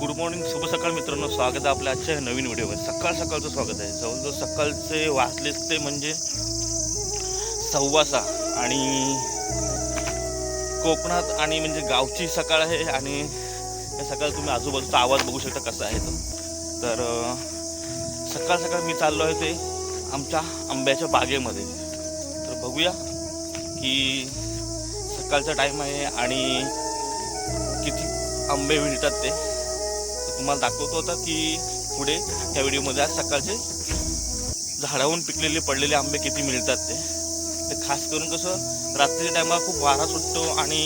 Good morning शुभ सकाळ मित्रांनो. स्वागत आहे आपल्या आजच्या नवीन व्हिडिओमध्ये. सकाळ सकाळचं स्वागत आहे. जवळजवळ सकाळचे वाचलेच ते म्हणजे सव्वासा आणि कोकणात आणि म्हणजे गावची सकाळ आहे आणि या सकाळ तुम्ही आजूबाजूचा आवाज बघू शकता कसा आहे तो. तर सकाळ सकाळ मी चाललो आहे ते आमच्या आंब्याच्या बागेमध्ये. तर बघूया की सकाळचा टाईम आहे आणि किती आंबे मिळतात ते. तुम्हाला दाखवतो होता की पुढे ह्या व्हिडिओमध्ये आज सकाळचे झाडाहून पिकलेले पडलेले आंबे किती मिळतात ते. ते खास करून कसं रात्रीच्या टायमाला खूप वारा सुटतो आणि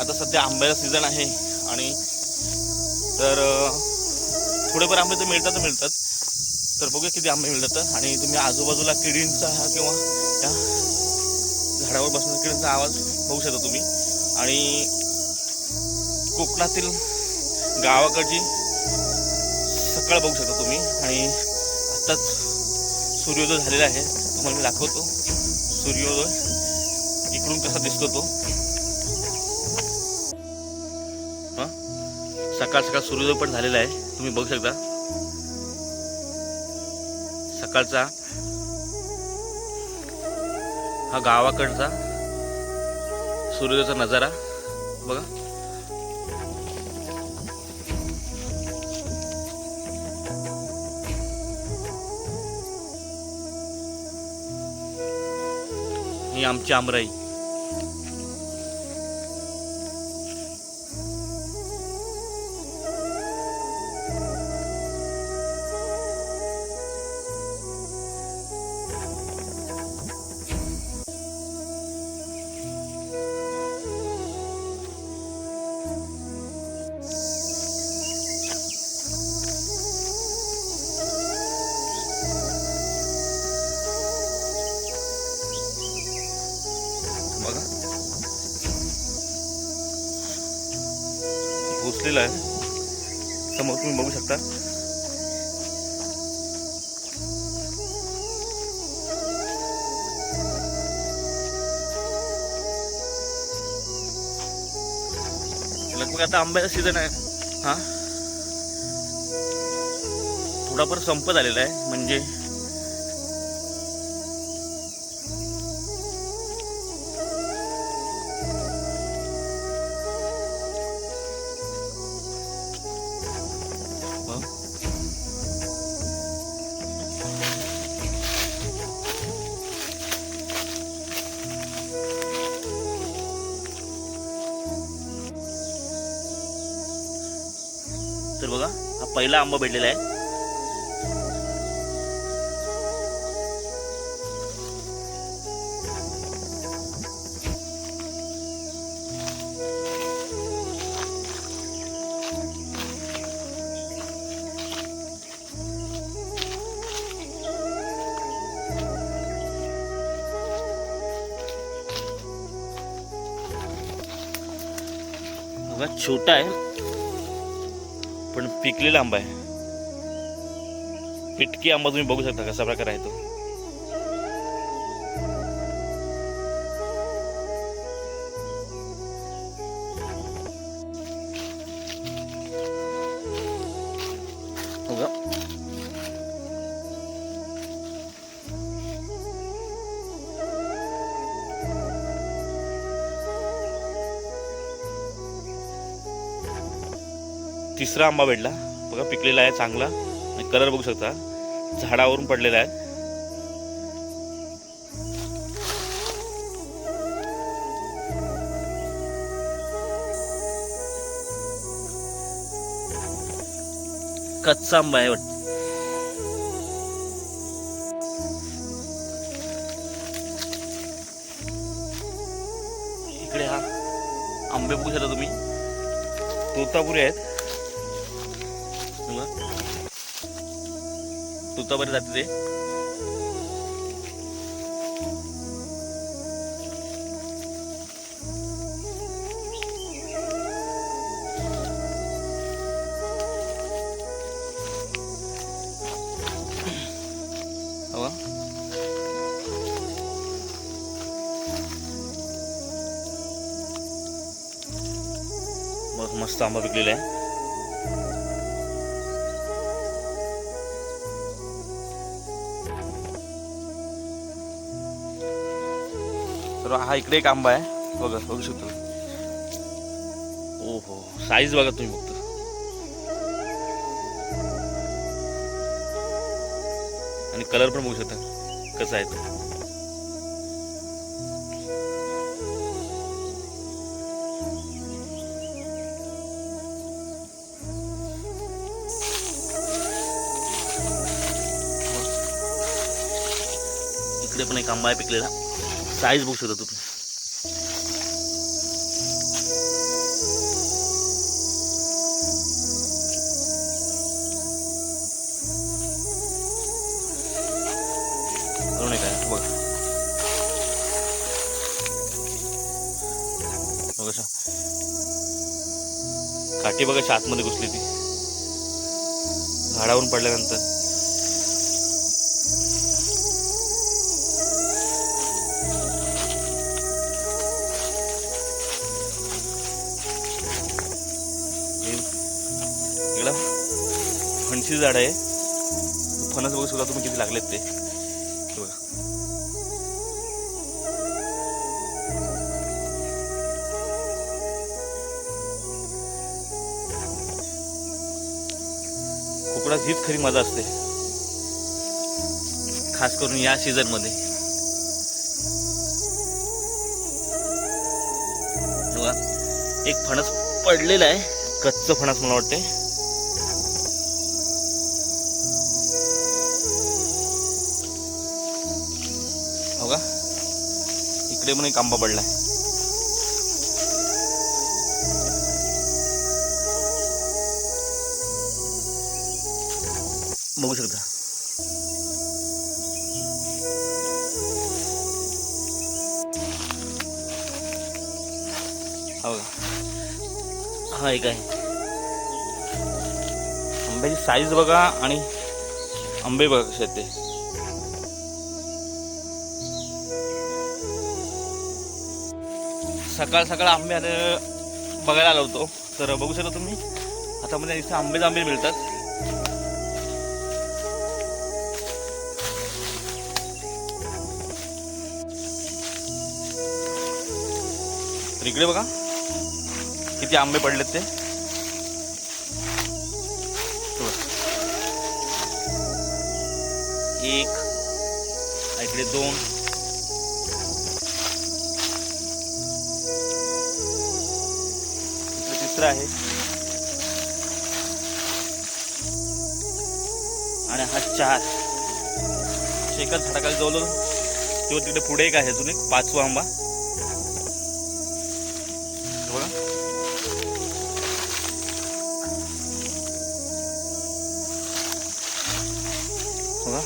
आता सध्या आंब्याचा सीझन आहे आणि तर थोडेफार आंबे तर मिळतात मिळतात. तर बघूया किती आंबे मिळतात. आणि तुम्ही आजूबाजूला किडींचा किंवा त्या झाडावर बसून किडींचा आवाज होऊ शकता तुम्ही. आणि कोकणातील गावाकडची सकाळ बघू शकता तुम्ही. आणि आत्ताच सूर्योदय झालेला आहे. तुम्हाला मी दाखवतो. सूर्योदय इकडून कसा दिसतो तो. सकाळ सकाळ सूर्योदय पण झालेला आहे. तुम्ही बघू शकता. सकाळचा हा गावाकडचा सूर्योदयाचा नजारा. बघा. ही आमची आमराई. बसलेला आहे. समोर तुम्ही बघू शकता. लगभग आता आंब्याचा सीझन आहे. हा? थोडाफार संपत आलेला आहे. म्हणजे बघा. हा पहिला आंबा भेटलेला आहे. छोटा आहे. पिकलेला आंबा आहे. पिटकी आंबा तुम्ही बघू शकता कसा प्रकार आहे तो. तिसरा आंबा भेटला. बघा पिकलेला आहे चांगला. आणि कलर बघू शकता. झाडावरून पडलेला आहे. कच्चा आंबा आहे वाटत. इकडे हा. आंबे बघू शकता तुम्ही. तोतापुरी आहेत. तोतापुरी जाते ते. मस्त आंबा विकलेला आहे. तर हा इकडे एक आंबा आहे. बघा बघू शकतो. ओ हो साईज बघा तुम्ही फक्त. आणि कलर पण बघू शकता. कसा आहे तो. इकडे पण एक आंबा आहे पिकलेला. साईज बघू शकता तुम्ही. काठी बघा आतमध्ये घुसली ती. झाडावरून पडल्यानंतर. फणसी झाड आहे. फणस बघू सुद्धा तुम्ही किती लागलेत ते. बघा. कोकणात हीच खरी मजा असते. खास करून या सीझनमध्ये. बघा, एक फणस पडलेला आहे. कच्च फणस मला वाटते बघा. इकडे पण एक आंबा पडलाय. बघू शकता. हो का हा एक आहे. आंब्याची साईज बघा आणि आंबे बघा कसे आहेत ते. सकाळ सकाळ आंबे आता बघायला आलो होतो. तर बघू शकता तुम्ही आता म्हणजे इथे आंबेच आंबे मिळतात. तर इकडे बघा किती आंबे पडलेत ते. एक इकडे दोन इकडे आहे. आणि हा चार. एकाच झाडाखाली जवळ तेव्हा तिकडे पुढे एक आहे अजून एक पाचवा आंबा. बघा. बघा.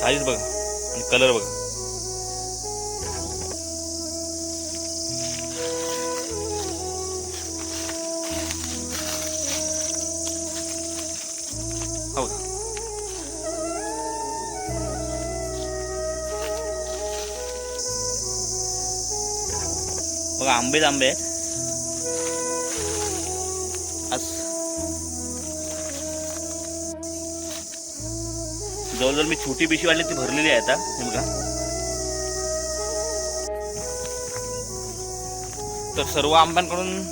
साईज बघा आणि कलर बघा. हो बघा बघा आंबेच आंबे आहेत जवळजवळ मी छोटी पिशवी आली ती भरलेली आहे आता हे बघा तर सर्व आंब्यांकडून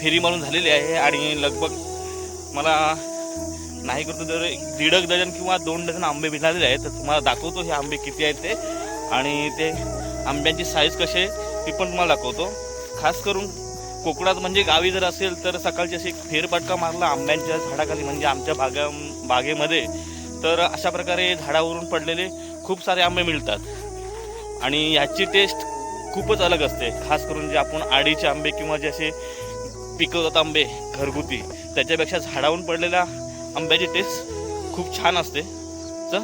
फेरी मारून झालेली आहे आणि लगभग मला नाही करतो जर एक दीड डझन किंवा दोन डझन आंबे मिळालेले आहेत तर तुम्हाला दाखवतो हे आंबे किती आहेत ते. आणि ते आंब्यांची साईज कशी ती पण तुम्हाला दाखवतो. खास करून कोकणात म्हणजे गावी जर असेल तर सकाळची अशी एक फेरफटका मारला आंब्यांच्या झाडाखाली म्हणजे आमच्या बागा बागेमध्ये. तर अशा प्रकारे झाडावरून पडलेले खूप सारे आंबे मिळतात. आणि ह्याची टेस्ट खूपच अलग असते. खास करून जे आपण आडीचे आंबे किंवा जे असे पिकवतात आंबे घरगुती त्याच्यापेक्षा झाडावरून पडलेल्या आंब्याची टेस्ट खूप छान असते. तर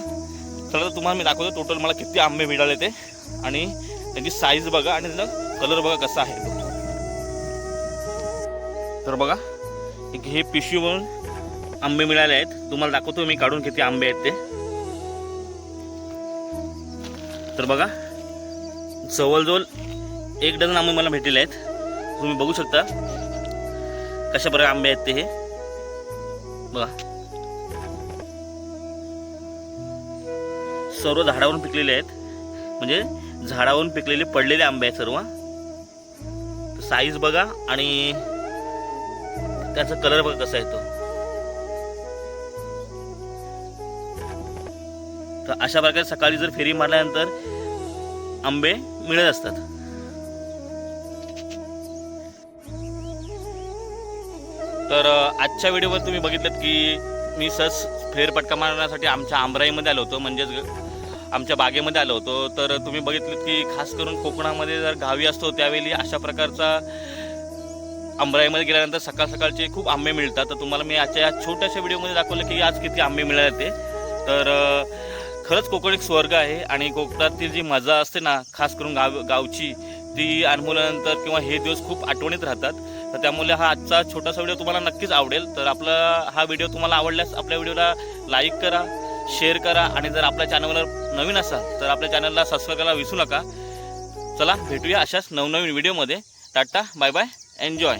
चला तुम्हाला मी दाखवतो टोटल मला किती आंबे मिळाले ते. आणि त्यांची साईज बघा आणि त्याचा कलर बघा कसा आहे. तर बघा एक हे पिशवीवरून आंबे मिळाले आहेत. तुम्हाला दाखवतो मी काढून किती आंबे आहेत ते. तर बघा जवळजवळ एक डझन आंबे मला भेटलेले आहेत. तुम्ही बघू शकता कशाप्रकारे आंबे आहेत ते हे. बघा. सर्व झाडावरून पिकलेले आहेत. म्हणजे झाडावरून पिकलेले पडलेले आंबे आहेत सर्व. साईज बघा आणि त्याचा कलर बघा कसा येतो. तर अशा प्रकारे सकाळी जर फेरी मारल्यानंतर आंबे मिळत असतात. तर आजच्या व्हिडिओमध्ये तुम्ही बघितलं की मी सहज फेरपटका मारण्यासाठी आमच्या आंबराईमध्ये आलो होतो. म्हणजेच आमच्या बागेमध्ये आलो होतो. तर तुम्ही बघितलं की खास करून कोकणामध्ये जर गावी असतो त्यावेळी अशा प्रकारचा आंबराईमध्ये गेल्यानंतर सकाळ सकाळचे खूप आंबे मिळतात. तर तुम्हाला मी आजच्या या छोट्याशा व्हिडिओमध्ये दाखवलं की आज किती आंबे मिळाले ते. तर खरंच कोकण एक स्वर्ग आहे आणि कोकणातील जी मजा असते ना खास करून गाव गावची ती अनुभवल्यानंतर किंवा हे दिवस खूप आठवणीत राहतात. तर त्यामुळे हा आजचा छोटासा व्हिडिओ तुम्हाला नक्कीच आवडेल. तर आपला हा व्हिडिओ तुम्हाला आवडल्यास आपल्या व्हिडिओला लाईक करा शेअर करा. आणि जर आपल्या चॅनलवर नवीन असाल तर आपल्या चॅनलला सबस्क्राईब करायला विसरू नका. चला भेटूया अशाच नवनवीन व्हिडिओमध्ये टाटा बाय बाय एन्जॉय